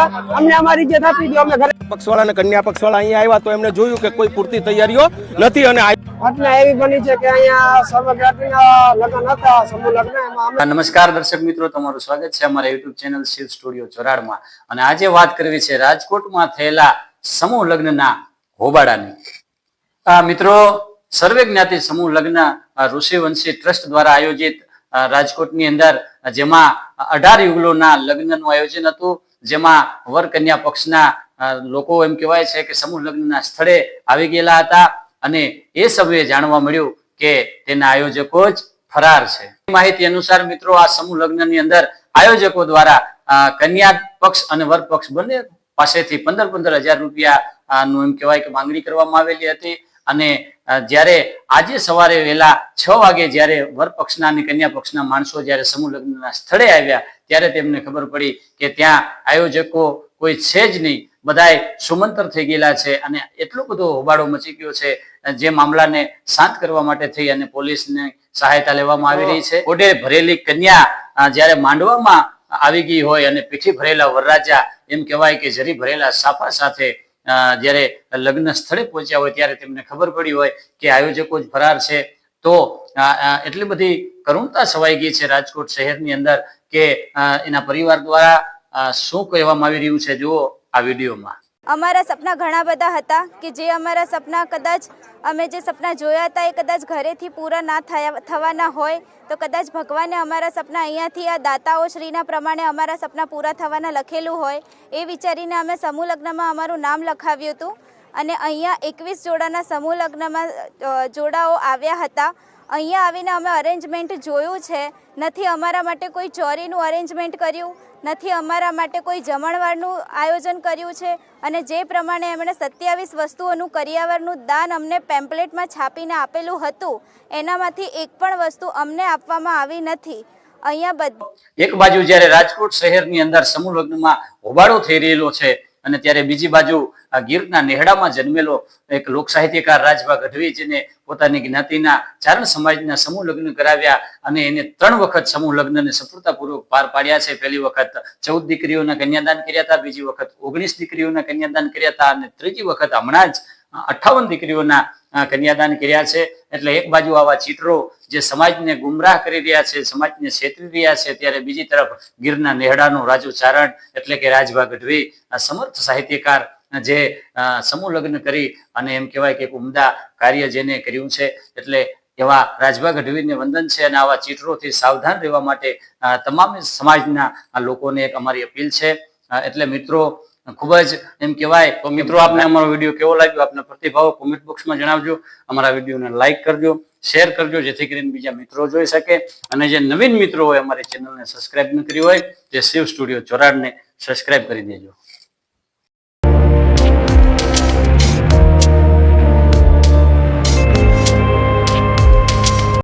હતા અમને અમારી જે આપી દો અમે ઘરે પક્ષવાળા અને કન્યા પક્ષવાળા અહીંયા આવ્યા તો એમને જોયું કે કોઈ પૂરતી તૈયારીઓ નથી અને ઘટના એવી બની છે કે અહીંયા સર્વજ્ઞાતિના લગ્ન હતા સમૂહ લગ્ન એમાં નમસ્કાર દર્શક મિત્રો તમારું સ્વાગત છે અમારા યુટ્યુબ ચેનલ શિવ સ્ટુડિયો ચોરાડમાં. અને આજે વાત કરવી છે રાજકોટમાં થયેલા સમૂહ લગ્નના હોબાળાની. આ મિત્રો સર્વે જ્ઞાતિ સમૂહ લગ્ન ઋષિવંશી ટ્રસ્ટ દ્વારા આયોજિત રાજકોટની અંદર જેમાં અઢાર યુગલોના લગ્નનું આયોજન હતું. જેમાં વર કન્યા પક્ષના લોકો એમ કહેવાય છે કે સમૂહ લગ્નના સ્થળે આવી ગયેલા હતા અને એ સમયે જાણવા મળ્યું કે તેના આયોજકો જ ફરાર છે. માહિતી અનુસાર મિત્રો આ સમૂહ લગ્નની અંદર આયોજકો દ્વારા કન્યા પક્ષ અને વર પક્ષ બંને પાસેથી પંદર પંદર હજાર રૂપિયા નું એમ કહેવાય કે માંગણી કરવામાં આવેલી હતી અને જ્યારે આજે સવારે વહેલા છ વાગે જ્યારે વર પક્ષના અને કન્યા પક્ષના માણસો જ્યારે સમૂહ લગ્નના સ્થળે આવ્યા ત્યારે તેમને ખબર પડી કે ત્યાં આયોજકો કોઈ છે જ નહીં. બધાય સુમંતર થઈ ગયેલા છે અને એટલો બધો હોબાળો મચી ગયો છે જે મામલાને શાંત કરવા માટે થઈ અને પોલીસને સહાયતા લેવામાં આવી રહી છે. ઓઢે ભરેલી કન્યા જ્યારે માંડવામાં આવી ગઈ હોય અને પીઠી ભરેલા વરરાજા એમ કહેવાય કે જરી ભરેલા સાફા સાથે જયારે લગ્ન સ્થળે પહોંચ્યા હોય ત્યારે તેમને ખબર પડી હોય કે આયોજકો જ ફરાર છે. તો એટલી બધી કરુણતા છવાઈ ગઈ છે રાજકોટ શહેરની અંદર કે એના પરિવાર દ્વારા શું કહેવામાં આવી રહ્યું છે? જુઓ આ વિડીયોમાં. અમારા સપના ઘણા બધા હતા કે જે અમારા સપના કદાચ અમે જે સપના જોયા હતા એ કદાચ ઘરેથી પૂરા ના થવાના હોય તો કદાચ ભગવાને અમારા સપના અહીંયાથી આ દાતાઓ શ્રીના પ્રમાણે અમારા સપના પૂરા થવાના લખેલું હોય એ વિચારીને અમે સમૂહ લગ્નમાં અમારું નામ લખાવ્યું હતું. અને અહીંયા એકવીસ જોડાના સમૂહ લગ્નમાં જોડાઓ આવ્યા હતા. અહીંયા આવીને અમે અરેન્જમેન્ટ જોયું છે. નથી અમારા માટે કોઈ ચોરીનું અરેન્જમેન્ટ કર્યું, નથી અમારા માટે કોઈ જમણવારનું આયોજન કર્યું છે. અને જે પ્રમાણે એમણે સત્યાવીસ વસ્તુઓનું કરિયાવરનું દાન અમને પેમ્પલેટમાં છાપીને આપેલું હતું, એનામાંથી એક પણ વસ્તુ અમને આપવામાં આવી નથી. અહીંયા બધ એક બાજુ જ્યારે રાજકોટ શહેરની અંદર સમૂહ લગ્નમાં હોબાળો થઈ રહેલો છે અને ત્યારે બીજી બાજુ ગીરના નેહડામાં જન્મેલો એક લોક સાહિત્યકાર રાજભા ગઢવી, જેને પોતાની જ્ઞાતિના ચારણ સમાજના સમૂહ લગ્ન કરાવ્યા અને એને ત્રણ વખત સમૂહ લગ્નને સફળતાપૂર્વક પાર પાડ્યા છે. પહેલી વખત ચૌદ દીકરીઓના કન્યાદાન કર્યા હતા, બીજી વખત ઓગણીસ દીકરીઓના કન્યાદાન કર્યા હતા અને ત્રીજી વખત હમણાં જ અઠ્ઠાવન દીકરીઓના કન્યાદાન કર્યા છે. એટલે એક બાજુ આવા ચિત્રો જે સમાજને ગુમરાહ કરી રહ્યા છે, સમાજને છેતરી રહ્યા છે, ત્યારે બીજી તરફ ગીરના નેહડાનો રાજુ ચારણ એટલે કે રાજભા ગઢવી સમર્થ સાહિત્યકાર જે સમૂહ લગ્ન કરી અને એમ કહેવાય કે ઉમદા કાર્ય જેને કર્યું છે. એટલે એવા રાજભા ગઢવીને વંદન છે અને આવા ચિત્રોથી સાવધાન રહેવા માટે તમામ સમાજના લોકોને એક અમારી અપીલ છે. એટલે મિત્રો ખૂબ જ એમ કહેવાય, તો મિત્રો આપને અમારો વીડિયો કેવો લાગ્યો? આપના પ્રતિભાવો કોમેન્ટ બોક્સમાં જણાવજો. અમારા વિડીયોને લાઇક કરજો શેર કરજો, જેથી કરીને બીજા મિત્રો જોઈ શકે. અને જે નવીન મિત્રો હોય અમારી ચેનલને સબસ્ક્રાઇબ ન કરી હોય, તે શિવ સ્ટુડિયો ચોરાડને સબસ્ક્રાઇબ કરી દેજો.